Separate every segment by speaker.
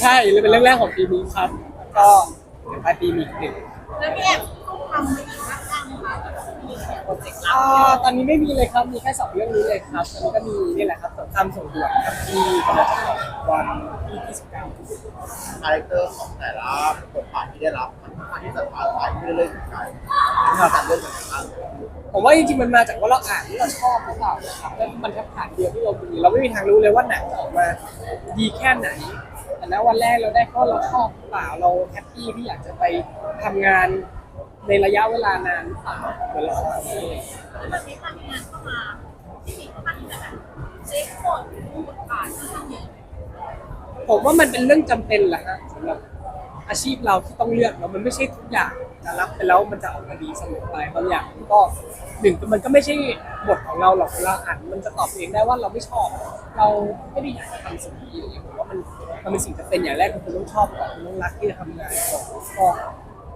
Speaker 1: ใช่เลยเป็นเรื่องแรกของปีนี้ครับ ก็เดี๋ยวปลายปีมีอีกหนึ่ง
Speaker 2: แล้วพี่แอบต้องทำไปอีกมากบ้างไหมคะมีโปรเจกต์ลับ
Speaker 1: อ่าตอนนี้ไม่มีเลยครับมีแค่สองเรื่องนี้เลยครับตอนนี้ก็มีนี่แหละครับสงครามส่งด่วนครับที่กำลังจะออกวันที่29
Speaker 3: คาแรคเตอร์ของแต่ละบทบาทที่ได้รับมันค่อนข้างที่จะท้าทายขึ้นเรื่อยๆเหมือนกันการเลือกเป็นครั้ง
Speaker 1: ผมว่าจริงๆมันมาจากว่าเราอ่านที่เราชอบหรือเปล่านะครับแล้วมันแค่ผ่านเดียวที่เราดูเราไม่มีทางรู้เลยว่าหนังจะออกมาดีแค่ไหน แต่ณวันแรกเราได้ข้อเราชอบหรือเปล่าเราแฮปปี้ที่อยากจะไปทำงานในระยะเวลานานหรือเปล่าเหมือนเราชอบเอง
Speaker 2: แบบนี้มันมีงานเข้ามาที่มีขั้นแบบเช็คบทบทบาทที่มันเยอะ
Speaker 1: ผมว่ามันเป็นเรื่องจำเป็นแหละฮะสำหรับอาชีพเราที่ต้องเลือกแล้วมันไม่ใช่ทุกอย่าง จะรับไปแล้วมันจะออกมาดีเสมอไปบางอย่างก็หนึ่งมันก็ไม่ใช่บทของเราหรอกเวลาอ่านมันจะตอบเองได้ว่าเราไม่ชอบ เราไม่ได้อยากจะทำสิ่งนี้อะไรอย่างเงี้ยผมว่ามันมันเป็นสิ่งจำเป็นอย่างแรกคือคุณต้องชอบก่อนคุณต้องรักที่จะทำงานก่อนก็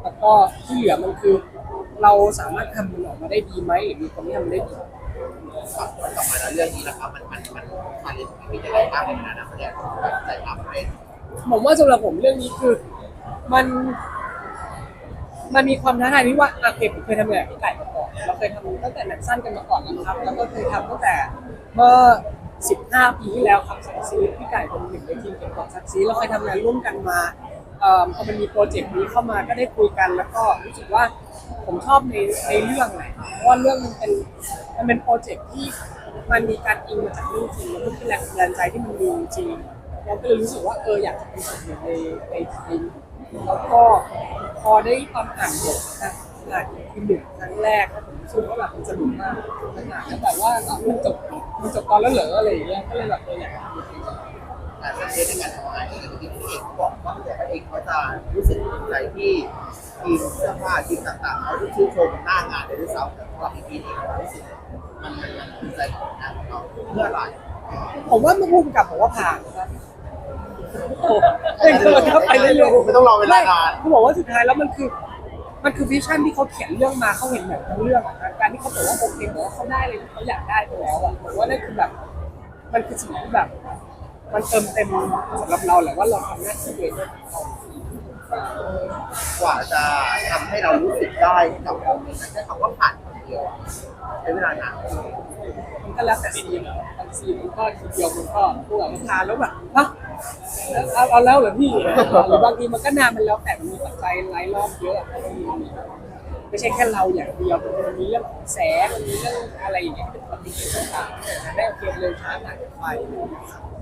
Speaker 1: แล้วก็ที่เหลือมันคือ เราสามารถทำมันออกมาได้ดีไหมหรือมีคนที่ทำมันได้ดี
Speaker 3: ฝั่งกลับมาแล้วเรื่องนี้นะครับมันมันมันคาลนมีอะไรบ้างในฐานะนักแสดงใจรับเล่น
Speaker 1: ผมว่าสำหรับผมเรื่องนี้คือ มัน มันมีความท้าทายที่ว่าอาเคผมเคยทำงานกับพี่ไก่มาก่อนเราเคยทำตั้งแต่หนังสั้นกันมาก่อนแล้วครับ แล้วก็เคยทำตั้งแต่เมื่อ 15 ปีที่แล้วครับสักซีพี่ไก่เป็นหนึ่งในทีมเก็บกดสักซีเราเคยทำงานร่วมกันมาเอ่อพอมันมีโปรเจกต์นี้เข้ามาก็ได้คุยกัน แล้วก็รู้สึกว่าผมชอบในในเรื่องไหนเพราะว่าเรื่องมันเป็นมันเป็นโปรเจกต์ที่มันมีการอิงมาจากเรื่องจริงแล้วก็เป็นแรงบันดาลใจที่มันดีจริงเราก็เลยรู้สึกว่าเอออยากจะเป็นส่วนหนึ่งในในทีม แล้วก็พอได้ตอนอ่านบทนะอ่านอีกหนึ่งครั้งแรกแล้วผมรู้สึกว่าแบบมันสนุกมากมันอ่านแล้วแบบว่ามันจบมันจบตอนแล้วเหรออะไรอย่างเงี้ยก็เลยแบบเอออยากทำจริง
Speaker 3: แต่เรื่อในการทำงานที่ที่พี่เอกบอกว่าแตัวเขาเองเขาจะรู้สึกภูมิใจที่ทีมเสื้อผ้าทีมต่างๆเขาที่ชื่นชมหน้างานเลยด้วยซ้ำแต่สำหรับพี่พีเองรู้สึกมันมันมันภูมิใจของงานของเราเพื่ออะไร
Speaker 1: ผมว่ามันพุ่งกับผมว่าผ่าน อ้เองเลยครับไปเรื่อยๆ
Speaker 3: ไม่ต้องรอเวลานาน
Speaker 1: เขาบอกว่าสุดท้ายแล้วมันคือ มันคือวิชั่นที่เขาเขียนเรื่องมาเขาเห็นแบบทั้งเรื่องอะนะการที่เขาบอกว่าโอเคบอกว่าเขาได้เลยที่เขาอยากได้ไปแล้วอะผมว่านั่นคือแบบ มันคือสิ่งที่แบบ มันเติมเต็มสำหรับเราแหละว่าเราทำหน้าที่ตัวเองได้ดีพอ
Speaker 3: กว่าจะทำให้เรารู้สึกได้กับเราเองแค่คำว่าผ่านคนเดียวอะใช้เวลานาน
Speaker 1: มันก็แล้วแต่ซีนอะบางซีนมันก็ทีเดียวมันก็พูดแบบทานแล้วแบบฮะ เอาเอาแล้วเหรอพี่หรือบางทีมันก็นานมันแล้วแต่มันมีปัจจัยหลายรอบเยอะไม่ใช่แค่เราอย่างเดียวมันมีเรื่องแสงมันมีเรื่องอะไรอย่างเงี้ยเป็นปฏิกิริยาต่างๆได้โอเคเร็วช้าหนักไป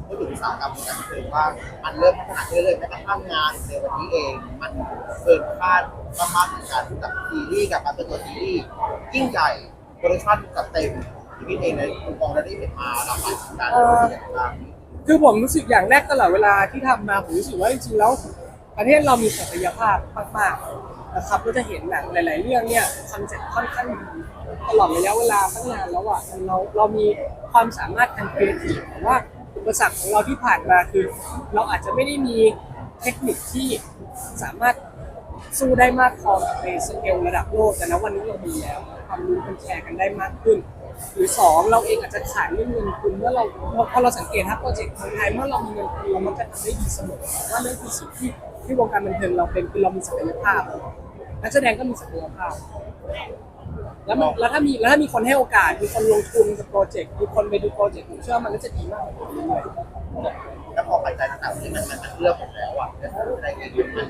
Speaker 3: พูดถึงอุตสาหกรรมการบันเทิงว่ามันเริ่มพัฒนาเรื่อยๆแม้กระทั่งงานในวันนี้เอง มันเกินคาดมากๆเหมือนกันกับซีรีส์กับการเป็นตัวซีรีส์ยิ่งใหญ่โปรดักชั่นจัดเต็มที่พี่เองในมุมมองเรได้เห็นมาหลากหลายเหมือนกันรู้สึงาง
Speaker 1: คือผมรู้สึกอย่างแรกตลอดเวลาที่ทำมาผมรู้สึกว่าจริงๆแล้วประเทศเรามีศักยภาพมากๆนะครับก็จะเห็นหนังหลาย ๆ เรื่องเนี่ยคอนเซ็ปต์ค่อนข้างดีตลอดระยะเวลาตั้งนานแล้วอะเราเรามีความสามารถทางครีเอทีฟแต่ว่าอุปสรรคของเราที่ผ่านมาคือ เราอาจจะไม่ได้มีเทคนิคที่สามารถสู้ได้มากพอในสเกลระดับโลกแต่ณวันนี้เรามีแล้วความรู้มันแชร์กันได้มากขึ้น หรือสองเราเองอาจจะขาดเรื่องเงินทุนเมื่อเราพอเราสังเกตถ้าโปรเจกต์คนไทยเมื่อเรามีเงินทุนเรามักจะทำได้ดีเสมอว่านั่นคือสิ่งที่ที่วงการบันเทิงเราเป็นคือเรามีศักยภาพนักแสดงก็มีศักยภาพ แล้วมันแล้วถ้ามีแล้วถ้ามีคนให้โอกาสมีคนลงทุนกับโปรเจกต์มีคนไปดูโปรเจกต์ผมเชื่อว่ามันก็จะดีมากกว่านี้เลย
Speaker 3: แล้วพอปัจจัยต่างๆที่มันมันเลือกหมแล้วอะแล้วอะไรเงี้ยมัน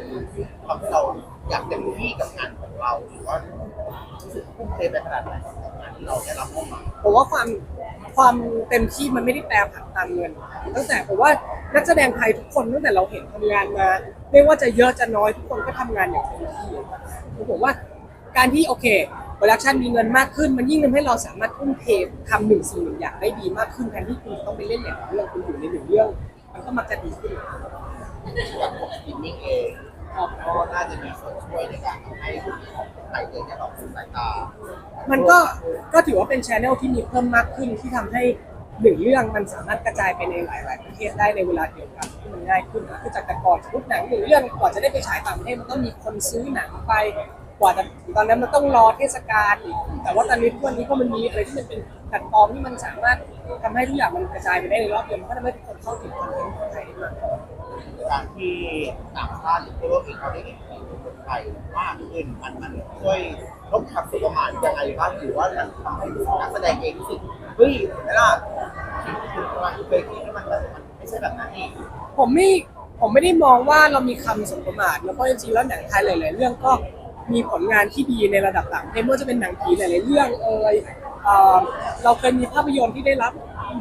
Speaker 3: ทำให้เราอยากเต็มที่กับงานของเราหรือว่ารู้สึกทุ่มเทไปขนาดไหน ที่เราได้รับเข้ามา
Speaker 1: ผมว่าความความเต็มที่มันไม่ได้แปลผันตามเงิน ตั้งแต่ผมว่านักแสดงไทยทุกคนตั้งแต่เราเห็นทำงานมา ไม่ว่าจะเยอะจะน้อยทุกคนก็ทำงานอย่างเต็มที่ผมว่าการที่โอเคโปรดักชันมีเงินมากขึ้น มันยิ่งทำให้เราสามารถทุ่มเททำหนึ่งสิ่งหนึ่งอย่างได้ดีมากขึ้นแทนที่คุณต้องไปเล่นอย่างเรื่องคุณอยู่ในหนึ่งเรื่อง มันก็มักจะดีขึ้น
Speaker 3: อย่างของสตรีมมิ่งเองก็น่าจะมีส่วนช่วยในการทำให้ผู้ที่ของไทยเองเนี่ยเราสู่สายตา
Speaker 1: มันก็ก็ถือว่าเป็นชแนลที่มีเพิ่มมากขึ้นที่ทำให้หนึ่งเรื่องมันสามารถกระจายไปในหลาย ๆ ประเทศได้ในเวลาเดียวกันที่มันง่ายขึ้นนะคือจากแต่ก่อนสมมติหนังหนึ่งเรื่องกว่าจะได้ไปฉายต่างประเทศมันต้องมีคนซื้อหนังไปกว่าจะตอนนั้นมันต้องรอเทศกาลอีกแต่ว่าตอนนี้ทุกวันนี้ก็มันมีอะไรที่มันเป็นแพลตฟอร์มที่มันสามารถทำให้ทุกอย่างมันกระจายไปได้ในรอบเดียวมันก็ทำให้ทุกคนเข้าถึงคอนเทนต์ของไทยได้มาก
Speaker 3: การที่ต่างชาติหรือทั่วโลกเองเขาได้เห็นคนไทยมากขึ้นมันมันช่วยลดความสุขประมาณยังไงบ้างหรือว่ามันทำให้นักแสดงเองรู้สึกเฮ้ยเห็นไหมล่ะถึงมันเคยคิดว่มันมันไม่ใช่แบบนั้นนี่
Speaker 1: ผมไม่ผมไม่ได้มองว่าเรามีคำสมประมาทแล้วก็จริงๆแล้วหนังไทยหลาย ๆ เรื่องก็มีผลงานที่ดีในระดับต่างประเทศไม่ว่าจะเป็นหนังผีหลายๆเรื่องเอยเอ่อเราเคยมีภาพยนตร์ที่ได้รับ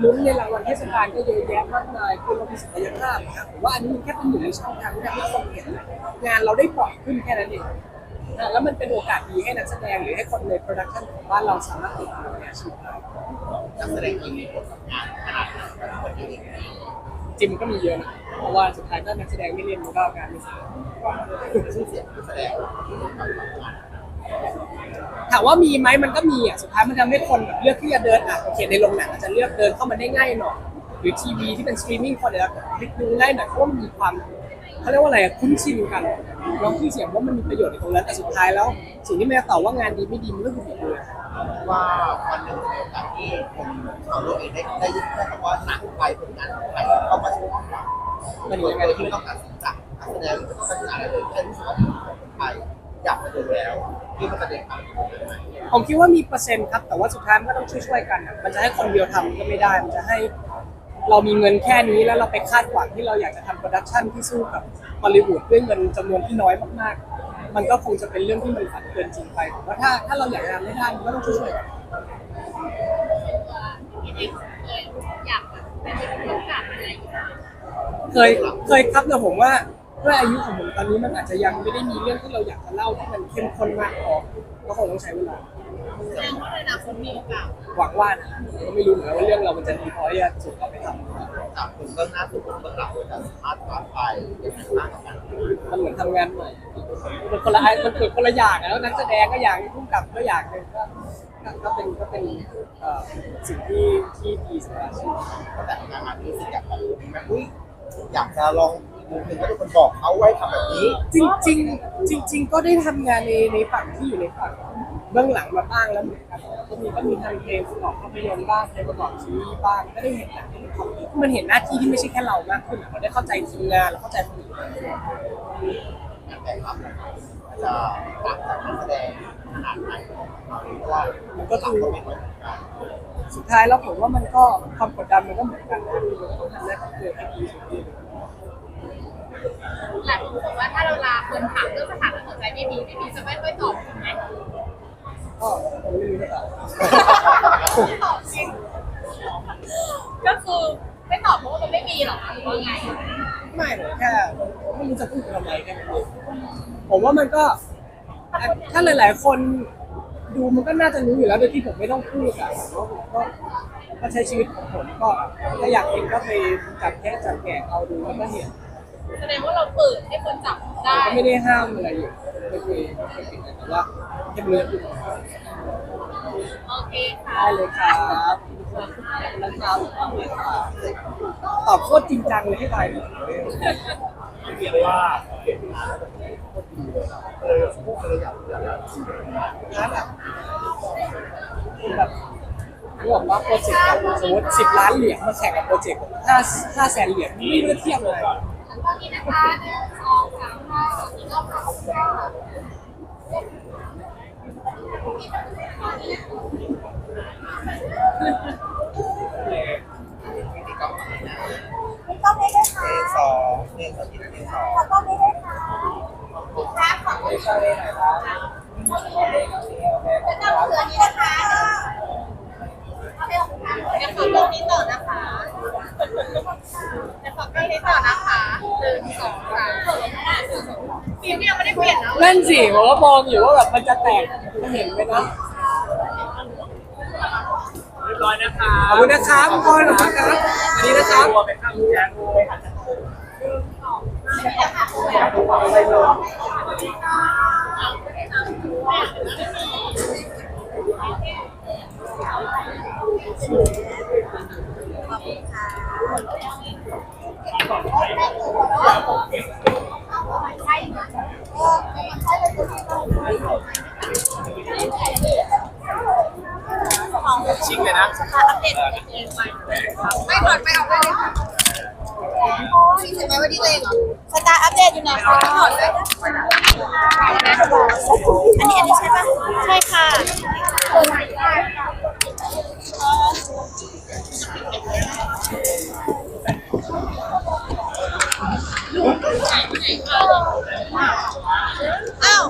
Speaker 1: ลุ้นในรางวัลเทศกาลก็เยอะแยะมากมายคือเรามีศักยภาพนะครับผมว่าอันนี้มันแค่เป็นหนึ่งในช่องทางที่ทำให้คนเห็นงานเราได้ปล่อยขึ้นแค่นั้นเองนะแล้วมันเป็นโอกาสดีให้นักแสดงหรือให้คนในโปรดักชันของบ้านเราสามารถติดตามในอาชีพได้
Speaker 3: นักแสดงเองมีผลกับงานขนาดไหนคนที่เอง
Speaker 1: จริงมันก็มีเยอะนะเพราะว่าสุดท้ายถ้านักแสดงไม่เล่นมันก็งานไม่เสร็จ
Speaker 3: ชื่อเสียงนักแสดง
Speaker 1: ถามว่ามีไหมมันก็มีอะสุดท้ายมันทำให้คนแบบเลือกที่จะเดินอะโอเคในโรงหนังอาจจะเลือกเดินเข้ามาได้ง่ายหน่อยหรือทีวีที่เป็นสตรีมมิ่งคนเดี๋ยวคลิกดูง่ายหน่อยเพราะว่ามันมีความเขาเรียกว่าอะไรคุ้นชินกันน้องที่เสียงว่ามันมีประโยชน์ในตรงนั้นแต่สุดท้ายแล้ว สิ่งที่แมันจะตอบว่างานดีไม่ดีมันก็คือฝีมือ
Speaker 3: ว่าวันหนึ่งในโอกาสที่คนชาโลกเองได้ได้ยินแค่คำว่าหนังไทยผลงานไทยเข้ามาสู่ความั
Speaker 1: น
Speaker 3: โด
Speaker 1: ยั
Speaker 3: ย
Speaker 1: งไง
Speaker 3: โดย
Speaker 1: ขึ้
Speaker 3: ที่ต้องตัดสินจากนักแสดงไม่ต้องตัดสินอะไรเลยแค่รู้สึกว่าคนไทยอยากมาดูแล้ว ที่มันจะเด็นทาง
Speaker 1: ผมคิดว่ามีเปอร์เซ็นต์ครับ แต่ว่าสุดท้ายมันก็ต้องช่วยๆกันอะมันจะให้คนเดียวทำก็ไม่ได้ มันจะให้เรามีเงินแค่นี้แล้วเราไปคาดหวังที่เราอยากจะทำโปรดักชันที่สู้กับฮอลลีวูดด้วยเงินจำนวนที่น้อยมากๆ มันก็คงจะเป็นเรื่องที่มันฝันเกินจริงไปผมว่าถ้าถ้าเราอยากจะทำไม่ได้มันก็ต้องช่วยๆกัน
Speaker 2: ที่ได้เคยอยากแบบเป็นโอกาสอะไรอย่างเงี้ย
Speaker 1: เคยเคยครับแต่ผมว่า ด้วยอายุของผมตอนนี้มันอาจจะยังไม่ได้มีเรื่องที่เราอยากจะเล่าที่มันเข้มข้นมากพอก็คงต้องใช้เวลา
Speaker 2: แสดงว่าในอนาคตมีโอกาส
Speaker 1: หวังว่านะผมก็ไม่รู้เหมือนกันว่าเรื่องเรามันจะดีพอที่จะถูกเอาไปทำ
Speaker 3: จากคนเบื้องหน้าสู่คนเบื้องหลังจะสามารถท้าทายเป็นมากกว่ากัน
Speaker 1: มันเหมือนทำงานใหม่มันคนละอันมันเกิดคนละอย่างอะแล้วนักแสดงก็อย่างผู้กำกับก็อย่างหนึ่งก็ก็ก็เป็นก็เป็นเอ่อสิ่งที่ที่ดีสำหรับอาชีพ
Speaker 3: แต่งานนี้สิอยากแบบแบบอุ้ยอยากจะลอง มุมหนึ่งก็ทุกคนบอกเขาไว้ทำแบบนี้
Speaker 1: จริงจริงๆจริง ๆ ก็ได้ทำงานในในฝั่งที่อยู่ในฝั่งเบื้องหลังมาบ้างแล้วเหมือนกันก็มีก็มีทำเพลงประกอบภาพยนตร์บ้างเพลงประกอบซีรีส์บ้างก็ได้เห็นหนังที่มันทำมันเห็นหน้าที่ที่ไม่ใช่แค่เรามากขึ้นอะเราได้เข้าใจทีมงานเราเข้าใจคนอื่น
Speaker 3: แต่รับจะต่างจากนักแสดงขนาดไหนเพราะว่ามันก็ต่างกันไม่เหมือนกัน
Speaker 1: สุดท้ายแล้วผมว่ามันก็ความกดดันมันก็เหมือนกันนะมันก็ต้องทำได้ทั้งเกิดให้ดีสุดที่
Speaker 2: หลายคนบอกว่าถ้า เราลาคนถามเรื่องสถานะหัวใจไม่มีไม่มีจะไม่ค่อยตอบถูกไหม
Speaker 1: ก็ไม่รู้จะตอบ
Speaker 2: ตอบจริงก็คือไม่ตอบเพราะว่ามันไม่มีหรอกหรือว่าไง
Speaker 1: ไม่หรอกแค่ไม่รู้จะพูดทำไมแค่นั้นเองผมว่ามันก็ถ้าหลาย ๆ คนดูมันก็น่าจะรู้อยู่แล้วโดยที่ผมไม่ต้องพูดอะผมก็ก็ใช้ชีวิตของผมก็ถ้าอยากเห็นก็ไปจับแค่จับแกะเอาดูแล้วก็เห็น
Speaker 2: แสดงว่าเราเปิดให้คนจับได้
Speaker 1: ก็ไม่ได้ห้ามอะไรอยู่ไม่เคยไม่เคยปิดแต่ว่าแค่เลือกอยู่
Speaker 2: โอเคค่ะ
Speaker 1: ได้เลยครับแล้วครับตอบโคตรจริงจังเลยให้ตายเลย
Speaker 3: เรียกว่าเห็นมาเออพวกเลยอยากอยาก
Speaker 1: นะแบบแบบบอกว่าโปรเจกต์แบบสมมติสิบล้านเหรียญมาแข่งกับโปรเจกต์ห้าห้าแสนเหรียญไม่รู้จะเทียบเลย
Speaker 2: ตอนนี้นะคะหนึ่งสองสามห้าสี่รอบค่ะขอบคุณค่ะ
Speaker 3: ต้องไม่ได้ค่ะสองหนึ่งสองที่หนึ่งสอง
Speaker 2: ต้องไม่ได้ค่ะครับขอบคุณ
Speaker 1: ใช่เลยนะครับ
Speaker 2: จะนำเสือนี้นะคะเดี๋ยวขอตรงนี้ต่อนะคะเดี๋ยว ขอใกล้นี้ต่อนะคะหนึ่งสองสามฟิล์มยังไม่ได้เปลี่ยนนะ
Speaker 1: นั่นสิผมก็มองอยู่ว่าแบบมันจะแตกจะเห็นไหมนะ
Speaker 4: เรียบร้อยนะคะ
Speaker 1: ขอบคุณนะครับทุกคนขอบคุณครับอันนี้นะครับ
Speaker 4: ตัวไปข้างแจ็คไปหา
Speaker 2: ชิงเลยนะอัปเดตตัวเองไปไม่ก่อนไปออกไปเลยค่ะ มีถึงไหมว่าดีเลยเหรอ สตาร์อัปเดตอยู่ไหนคะอันนี้อันนี้ใช่ปะใช่ค่ะอ้าว